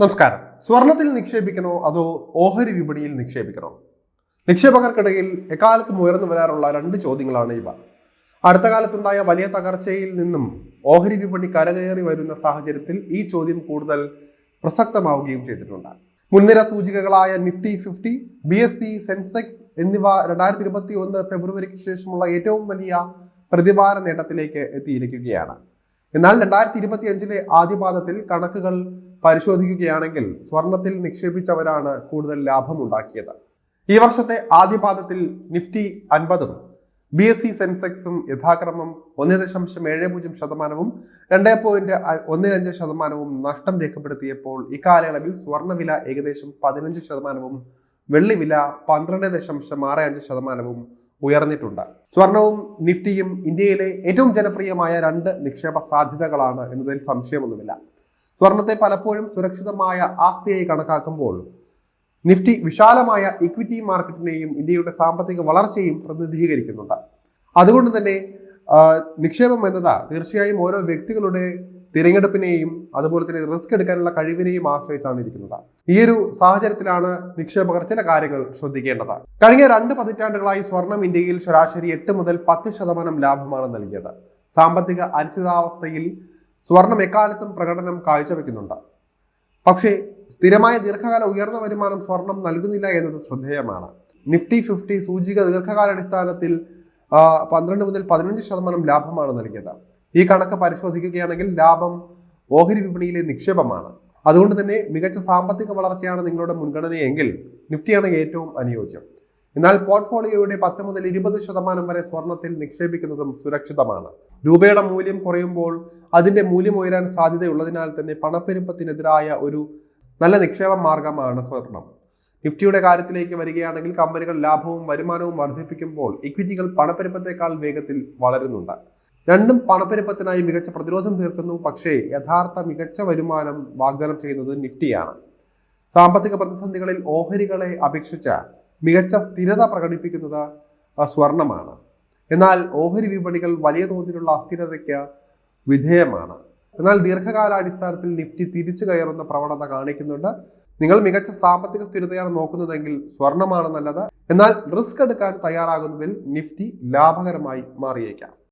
നമസ്കാരം. സ്വർണത്തിൽ നിക്ഷേപിക്കണോ അതോ ഓഹരി വിപണിയിൽ നിക്ഷേപിക്കണോ? നിക്ഷേപകർക്കിടയിൽ എക്കാലത്തും ഉയർന്നു വരാറുള്ള രണ്ട് ചോദ്യങ്ങളാണ് ഇവ. അടുത്ത കാലത്തുണ്ടായ വലിയ തകർച്ചയിൽ നിന്നും ഓഹരി വിപണി കരകയറി വരുന്ന സാഹചര്യത്തിൽ ഈ ചോദ്യം കൂടുതൽ പ്രസക്തമാവുകയും ചെയ്തിട്ടുണ്ട്. മുൻനിര സൂചികകളായ Nifty fifty B S E Sensex എന്നിവ രണ്ടായിരത്തി ഇരുപത്തി ഒന്ന് ഫെബ്രുവരിക്ക് ശേഷമുള്ള ഏറ്റവും വലിയ പ്രതിവാര നേട്ടത്തിലേക്ക് എത്തിയിരിക്കുകയാണ്. എന്നാൽ രണ്ടായിരത്തി ഇരുപത്തി അഞ്ചിലെ ആദ്യപാദത്തിൽ കണക്കുകൾ പരിശോധിക്കുകയാണെങ്കിൽ സ്വർണത്തിൽ നിക്ഷേപിച്ചവരാണ് കൂടുതൽ ലാഭമുണ്ടാക്കിയത്. ഈ വർഷത്തെ ആദ്യപാദത്തിൽ നിഫ്റ്റി അൻപതും ബി എസ് സി സെൻസെക്സും യഥാക്രമം ഒന്ന് ദശാംശം ഏഴ് പൂജ്യം ശതമാനവും രണ്ട് പോയിന്റ് ഒന്ന് അഞ്ച് ശതമാനവും നഷ്ടം രേഖപ്പെടുത്തിയപ്പോൾ ഇക്കാലയളവിൽ സ്വർണവില ഏകദേശം പതിനഞ്ച് ശതമാനവും വെള്ളിവില പന്ത്രണ്ട് ദശാംശം ആറ് അഞ്ച് ശതമാനവും ഉയർന്നിട്ടുണ്ട്. സ്വർണവും നിഫ്റ്റിയും ഇന്ത്യയിലെ ഏറ്റവും ജനപ്രിയമായ രണ്ട് നിക്ഷേപ സാധ്യതകളാണ് എന്നതിൽ സംശയമൊന്നുമില്ല. സ്വർണത്തെ പലപ്പോഴും സുരക്ഷിതമായ ആസ്തിയായി കണക്കാക്കുമ്പോൾ നിഫ്റ്റി വിശാലമായ ഇക്വിറ്റി മാർക്കറ്റിനെയും ഇന്ത്യയുടെ സാമ്പത്തിക വളർച്ചയും പ്രതിനിധീകരിക്കുന്നുണ്ട്. അതുകൊണ്ട് തന്നെ നിക്ഷേപം എന്നത് തീർച്ചയായും ഓരോ വ്യക്തികളുടെ തിരഞ്ഞെടുപ്പിനെയും അതുപോലെ തന്നെ റിസ്ക് എടുക്കാനുള്ള കഴിവിനെയും ആശ്രയിച്ചാണ് ഇരിക്കുന്നത്. ഈ ഒരു സാഹചര്യത്തിലാണ് നിക്ഷേപകർ ചില കാര്യങ്ങൾ ശ്രദ്ധിക്കേണ്ടത്. കഴിഞ്ഞ രണ്ട് പതിറ്റാണ്ടുകളായി സ്വർണം ഇന്ത്യയിൽ ശരാശരി എട്ട് മുതൽ പത്ത് ശതമാനം ലാഭമാണ് നൽകിയത്. സാമ്പത്തിക അനിശ്ചിതാവസ്ഥയിൽ സ്വർണം എക്കാലത്തും പ്രകടനം കാഴ്ചവെക്കുന്നുണ്ട്. പക്ഷേ സ്ഥിരമായ ദീർഘകാല ഉയർന്ന വരുമാനം സ്വർണം നൽകുന്നില്ല എന്നത് ശ്രദ്ധേയമാണ്. നിഫ്റ്റി ഫിഫ്റ്റി സൂചിക ദീർഘകാലാടിസ്ഥാനത്തിൽ പന്ത്രണ്ട് മുതൽ പതിനഞ്ച് ശതമാനം ലാഭമാണ് നൽകിയത്. ഈ കണക്ക് പരിശോധിക്കുകയാണെങ്കിൽ ലാഭം ഓഹരി വിപണിയിലെ നിക്ഷേപമാണ്. അതുകൊണ്ട് തന്നെ മികച്ച സാമ്പത്തിക വളർച്ചയാണ് നിങ്ങളുടെ മുൻഗണനയെങ്കിൽ നിഫ്റ്റിയാണ് ഏറ്റവും അനുയോജ്യം. എന്നാൽ പോർട്ട്ഫോളിയോയുടെ പത്ത് മുതൽ ഇരുപത് ശതമാനം വരെ സ്വർണത്തിൽ നിക്ഷേപിക്കുന്നതും സുരക്ഷിതമാണ്. രൂപയുടെ മൂല്യം കുറയുമ്പോൾ അതിന്റെ മൂല്യം ഉയരാൻ സാധ്യതയുള്ളതിനാൽ തന്നെ പണപ്പെരുപ്പത്തിനെതിരായ ഒരു നല്ല നിക്ഷേപ മാർഗമാണ് സ്വർണം. നിഫ്റ്റിയുടെ കാര്യത്തിലേക്ക് വരികയാണെങ്കിൽ കമ്പനികൾ ലാഭവും വരുമാനവും വർദ്ധിപ്പിക്കുമ്പോൾ ഇക്വിറ്റികൾ പണപ്പെരുപ്പത്തെക്കാൾ വേഗത്തിൽ വളരുന്നുണ്ട്. രണ്ടും പണപ്പെരുപ്പത്തിനായി മികച്ച പ്രതിരോധം തീർക്കുന്നു. പക്ഷേ യഥാർത്ഥ മികച്ച വരുമാനം വാഗ്ദാനം ചെയ്യുന്നത് നിഫ്റ്റിയാണ്. സാമ്പത്തിക പ്രതിസന്ധികളിൽ ഓഹരികളെ അപേക്ഷിച്ച് മികച്ച സ്ഥിരത പ്രകടിപ്പിക്കുന്നത് സ്വർണമാണ്. എന്നാൽ ഓഹരി വിപണികൾ വലിയ തോതിലുള്ള അസ്ഥിരതയ്ക്ക് വിധേയമാണ്. എന്നാൽ ദീർഘകാലാടിസ്ഥാനത്തിൽ നിഫ്റ്റി തിരിച്ചു കയറുന്ന പ്രവണത കാണിക്കുന്നുണ്ട്. നിങ്ങൾ മികച്ച സാമ്പത്തിക സ്ഥിരതയാണ് നോക്കുന്നതെങ്കിൽ സ്വർണമാണ് നല്ലത്. എന്നാൽ റിസ്ക് എടുക്കാൻ തയ്യാറാകുന്നതിൽ നിഫ്റ്റി ലാഭകരമായി മാറിയേക്കാം.